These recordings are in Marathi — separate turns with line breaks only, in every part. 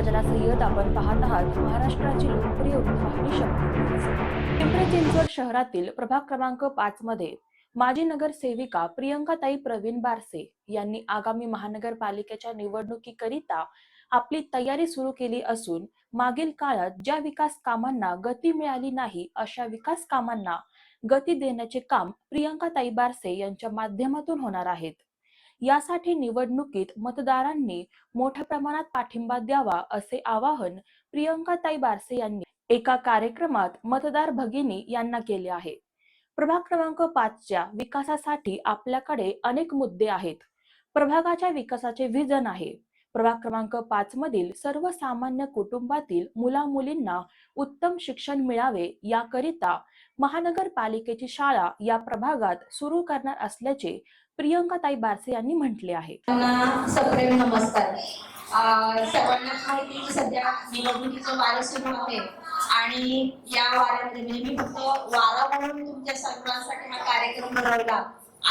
गजना आपण पाहत आहात महाराष्ट्राची लोकप्रिय वृत्तवाहिनी शक्ती पिंपरी चिंचवड शहरातील प्रभाग क्रमांक पाच मध्ये माजी नगरसेविका प्रियंकाताई प्रवीण बारसे यांनी आगामी महानगरपालिकेच्या निवडणुकीकरिता आपली तयारी सुरू केली असून मागील काळात ज्या विकास कामांना गती मिळाली नाही अशा विकास कामांना गती देण्याचे काम प्रियंकाताई बारसे यांच्या माध्यमातून होणार आहेत. यासाठी निवडणुकीत मतदारांनी मोठ्या प्रमाणात पाठिंबा द्यावा असे आवाहन प्रियंकाताई बारसे यांनी एका कार्यक्रमात मतदार भगिनी यांना केले आहे. प्रभाग क्रमांक पाचच्या विकासासाठी आपल्याकडे अनेक मुद्दे आहेत. प्रभागाच्या विकासाचे विजन आहे. प्रभाग क्रमांक पाच मधील सर्वसामान्य कुटुंबातील मुला मुलींना उत्तम शिक्षण मिळावे याकरिता महानगरपालिकेची शाळा या प्रभागात सुरू करणार असल्याचे प्रियंकाताई बारसे यांनी म्हटले आहे.
सर्वांना सप्रेम नमस्कार. अं, माहिती की सध्या निवडणुकीचं वारं सुरू आहे. आणि या वाऱ्यामध्ये म्हणजे मी फक्त वारा म्हणून तुमच्या सर्वांसाठी हा कार्यक्रम बनवला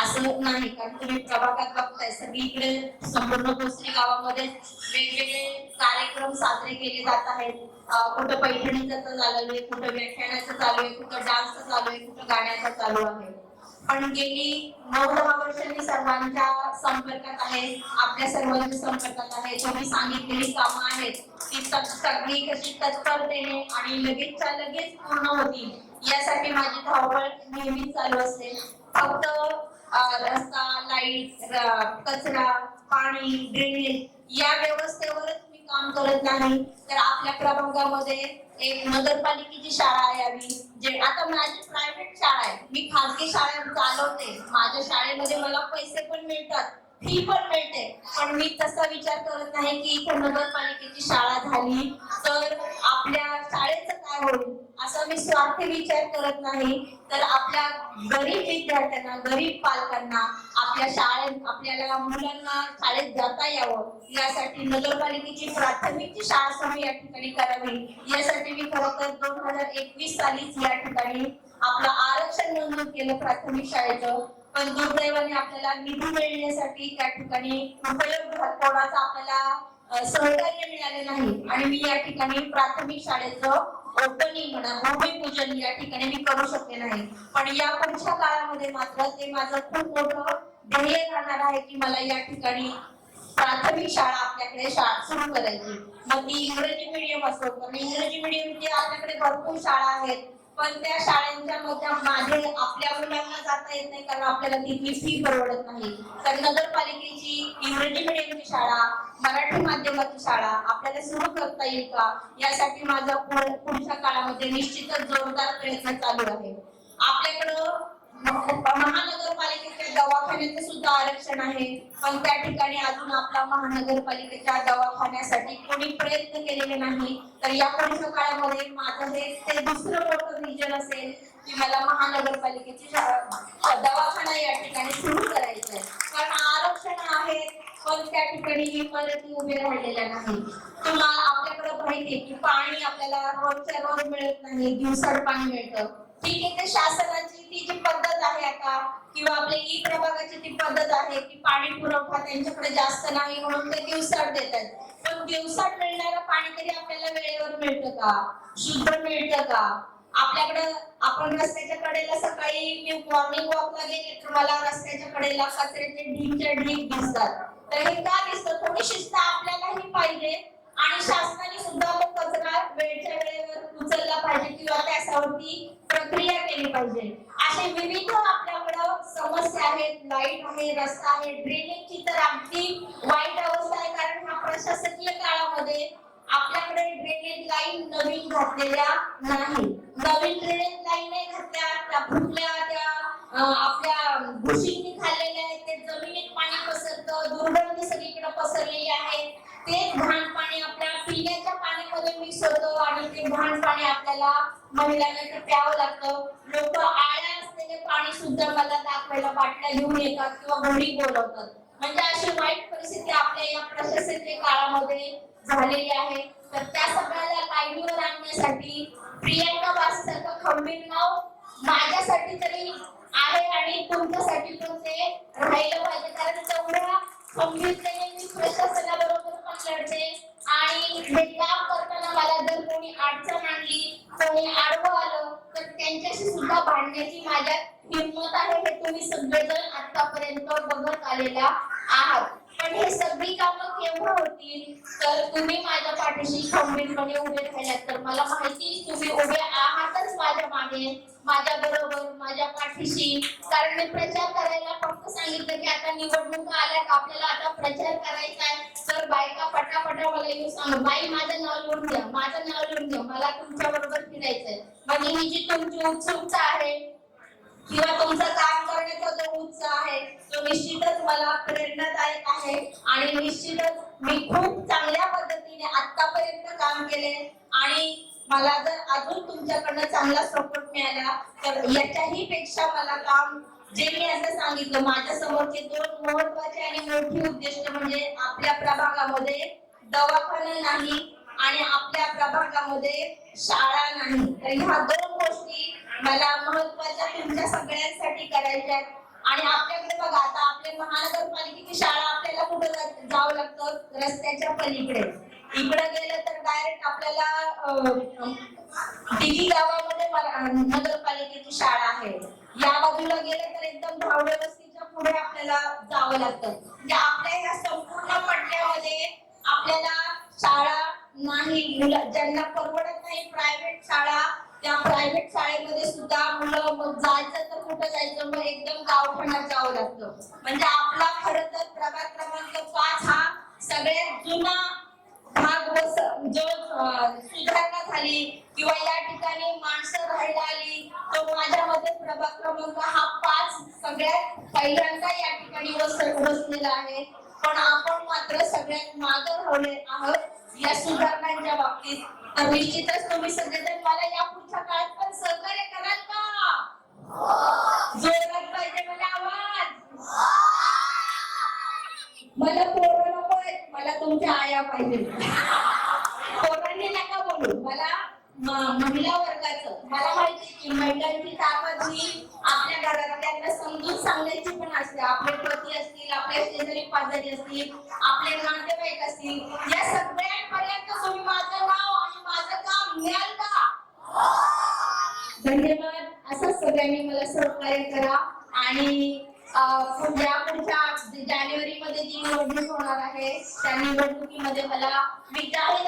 असं नाही कारण तुम्ही प्रभागात बघताय सगळीकडे संपूर्ण भोसरी गावामध्ये वेगवेगळे कार्यक्रम साजरे केले जात आहेत. कुठं पैठणीचं चालू आहे कुठं व्याख्यानाचं चालू आहे कुठं डान्सचं चालू आहे कुठं गाण्याचं चालू आहे. पण गेली नऊ दहा वर्ष मी सर्वांच्या संपर्कात आहे. आपल्या सर्वांच्या संपर्कात आहे. तुम्ही सांगितलेली कामं आहेत ती सगळी कशी तत्परतेने आणि लगेचच्या लगेच पूर्ण होती यासाठी माझी धावपळ नेहमीच चालू असते. फक्त रस्ता लाइट कचरा पाणी ड्रेनेज या व्यवस्थेवरच काम करत नाही तर आपल्या प्रभागामध्ये एक नगरपालिकेची शाळा यावी जे आता माझी प्रायव्हेट शाळा आहे. मी खाजगी शाळा चालवते. माझ्या शाळेमध्ये मला पैसे पण मिळतात फी पण मिळते. पण मी तसा विचार करत नाही की इथे नगरपालिकेची शाळा झाली तर आपल्या शाळेचं काय होईल? असा मी स्वार्थ विचार करत नाही. तर आपल्या गरीब विद्यार्थ्यांना गरीब पालकांना आपल्या शाळेत आपल्याला मुलांना शाळेत जाता यावं. यासाठी नगरपालिकेची प्राथमिकची शाळा सुरू या ठिकाणी करावी. यासाठी मी खरं तर दोन हजार एकवीस सालीच या ठिकाणी आपलं आरक्षण नोंदवून केलं प्राथमिक शाळेचं. पण दुर्दैवाने आपल्याला निधी मिळण्यासाठी त्या ठिकाणी उपलब्ध कोणाचा आपल्याला सहकार्य मिळाले नाही. आणि मी या ठिकाणी प्राथमिक शाळेचं ओपनिंग म्हणा भूमिपूजन या ठिकाणी मी करू शकले नाही. पण या पुढच्या काळामध्ये मात्र ते माझं खूप मोठं ध्येय राहणार आहे की मला या ठिकाणी प्राथमिक शाळा आपल्याकडे शाळा सुरू करायची. मग ती इंग्रजी मीडियम असो पण इंग्रजी मिडियम आपल्याकडे भरपूर शाळा आहेत. पण त्या शाळांच्या मध्ये माझे आपल्या मुलांना जाता येत नाही कारण आपल्याला तिथली फी परवडत नाही. तर नगरपालिकेची इंग्रजी मिडियमची शाळा मराठी माध्यमाची शाळा आपल्याला सुरू करता येईल का? यासाठी माझा पुढच्या काळामध्ये निश्चितच जोरदार प्रयत्न चालू आहे. आपल्याकडं महानगरपालिकेच्या दवाखान्याचं सुद्धा आरक्षण आहे. पण त्या ठिकाणी अजून महानगरपालिकेच्या दवाखान्यासाठी कोणी प्रयत्न केलेले नाही तर या पुढच्या काळामध्ये माझं हे ते दुसरं मोठं रिजन असेल की मला महानगरपालिकेची शाळा दवाखाना या ठिकाणी सुरू करायचं आहे. कारण आरक्षण आहे पण त्या ठिकाणी इमारती उभे राहिलेल्या नाही. तुम्हाला आपल्याकडे माहिती की पाणी आपल्याला रोजच्या रोज मिळत नाही दिवसाड पाणी मिळतं. ठीक आहे ते शासनाची ती जी पद्धत आहे आता किंवा आपल्या ई प्रभागाची ती पद्धत आहे की पाणी पुरवठा त्यांच्याकडे जास्त नाही म्हणून ते दिवसात देतात. पण दिवसात मिळणारं पाणी तरी आपल्याला वेळेवर मिळतं का? शुद्ध मिळतं का? आपल्याकडं आपण रस्त्याच्या कडेला सकाळी मी मॉर्निंग वॉकला गेले तर मला रस्त्याच्या कडेला कचऱ्याचे ढीकच्या ढीक दिसतात. तर हे का दिसतं? थोडी शिस्त आपल्यालाही पाहिजे. आणि शासनाने सुद्धा तो कचरा वेळच्या वेळेवर उचलला पाहिजे किंवा त्याच्यावरती प्रक्रिया केली पाहिजे. असे विविध आपल्याकडं समस्या आहेत लाइट आहे रस्ता आहे ड्रेनेजची तर अगदी वाईट अवस्था आहे. कारण हा प्रशासकीय काळामध्ये आपल्याकडे ड्रेनेज लाईन नवीन घातलेल्या नाही. नवीन ड्रेनेज लाईन नाही घातल्या त्या फुटल्या त्या आपल्या भुशींनी खाल्लेल्या आहेत. ते जमिनीत पाणी पसरतं दुर्गंधी सगळीकडे पसरलेली आहे. ते घाण मिक्स होतं आणि ते घाण पाणी आपल्याला महिलांना ते प्यावं लागतं. लोक आळ्या असलेले पाणी सुद्धा मला दाखवायला बाटल्या घेऊन येतात किंवा घरी बोलवतात. म्हणजे अशी वाईट परिस्थिती आपल्या या प्रशासकीय काळामध्ये झालेली आहे. तर त्या सगळ्याला लाईनीवर आणण्यासाठी प्रियंका वासीसारखं खंबीर नाव माझ्यासाठी तरी आहे आणि तुमच्यासाठी पण ते राहिलं पाहिजे. कारण तेवढ्या खंबीरतेने मी प्रशासनाबरोबर पण लढते आणि त्यांच्याशी सुद्धा भांडण्याची माझ्यात हिंमत आहे हे तुम्ही सगळेजण आतापर्यंत बघत आलेला आहात. पण हे सगळी कामं केव्हा होतील? तर तुम्ही माझ्या पाठीशी खंबीरपणे उभे राहिल्यात तर मला माहिती तुम्ही उभे आहातच माझ्या मागे माझ्या बरोबर माझ्या पाठीशी. कारण मी प्रचार करायला फक्त सांगितलं की आता निवडणुका आल्या आपल्याला आता प्रचार करायचा आहे. तर बायका पटापटा सांग बाई माझं नाव लिहून द्या माझं नाव लिहून द्या मला तुमच्या बरोबर फिरायचंय. म्हणजे ही जी तुमची उत्सुकता आहे किंवा तुमचं काम करण्याचा जो उत्साह आहे तो निश्चितच मला प्रेरणादायक आहे आणि निश्चितच मी खूप चांगल्या पद्धतीने आतापर्यंत काम केले आणि मला जर अजून तुमच्याकडनं चांगला सपोर्ट मिळाला तर याच्याही पेक्षा मला काम जे मी असं सांगितलं माझ्या समोरचे दोन महत्त्वाचे आणि मोठी उद्दिष्ट म्हणजे आपल्या प्रभागामध्ये दवाखाना नाही आणि आपल्या प्रभागामध्ये शाळा नाही. तर ह्या दोन गोष्टी मला महत्त्वाच्या तुमच्या सगळ्यांसाठी करायच्या आहेत. आणि आपल्याकडे बघा आता आपल्या महानगरपालिकेची शाळा आपल्याला कुठे जावं लागतं? रस्त्याच्या पलीकडे. इकडे गेलं तर डायरेक्ट आपल्याला दिल्ली गावामध्ये नगरपालिकेची शाळा आहे. या बाजूला गेलं तर एकदम धावडे वस्तीच्या पुढे आपल्याला जावं लागतं. म्हणजे आपल्या या संपूर्ण पट्ट्यामध्ये आपल्याला शाळा नाही मुलं ज्यांना परवडत नाही प्रायव्हेट शाळा त्या प्रायव्हेट शाळेमध्ये सुद्धा मुलं मग जायचं तर कुठं जायचं? मग एकदम गावपणात जावं लागतं म्हणजे आपला खर तर प्रभाग क्रमांक पाच हा सगळ्यात जुना भाग व जो सुधारणा झाली किंवा या ठिकाणी माणसं राहायला आली तो माझ्या मते प्रभाग क्रमांक हा पाच सगळ्यात पहिल्यांदा या ठिकाणी वस वसलेला आहे. पण आपण मात्र सगळ्यात मागे राहिले आहोत. या सुधारणांच्या बाबतीत. तर निश्चितच तुम्ही सगळेजण मला या पुढच्या काळात पण सहकार्य कराल का? जोरात पाहिजे मला आवाज. मला पोरं नको मला तुमच्या आया पाहिजे पोरांनी नका बोलू. मला महिला वर्गाचं. मला माहिती की महिलांची ताकद ही आपल्या घरातल्यांना समजून सांगण्याची पण असते. आपले पती असतील आपल्या शेजारी पाजारी असतील आपले नातेवाईक असतील या सगळ्यांपर्यंत तुम्ही माझं नाव आणि माझं काम न्याल का? धन्यवाद. असंच सगळ्यांनी मला सहकार्य करा. आणि पुढच्या पुढच्या जानेवारी मध्ये जी निवडणूक होणार आहे त्या निवडणुकीमध्ये मला मी जाहीर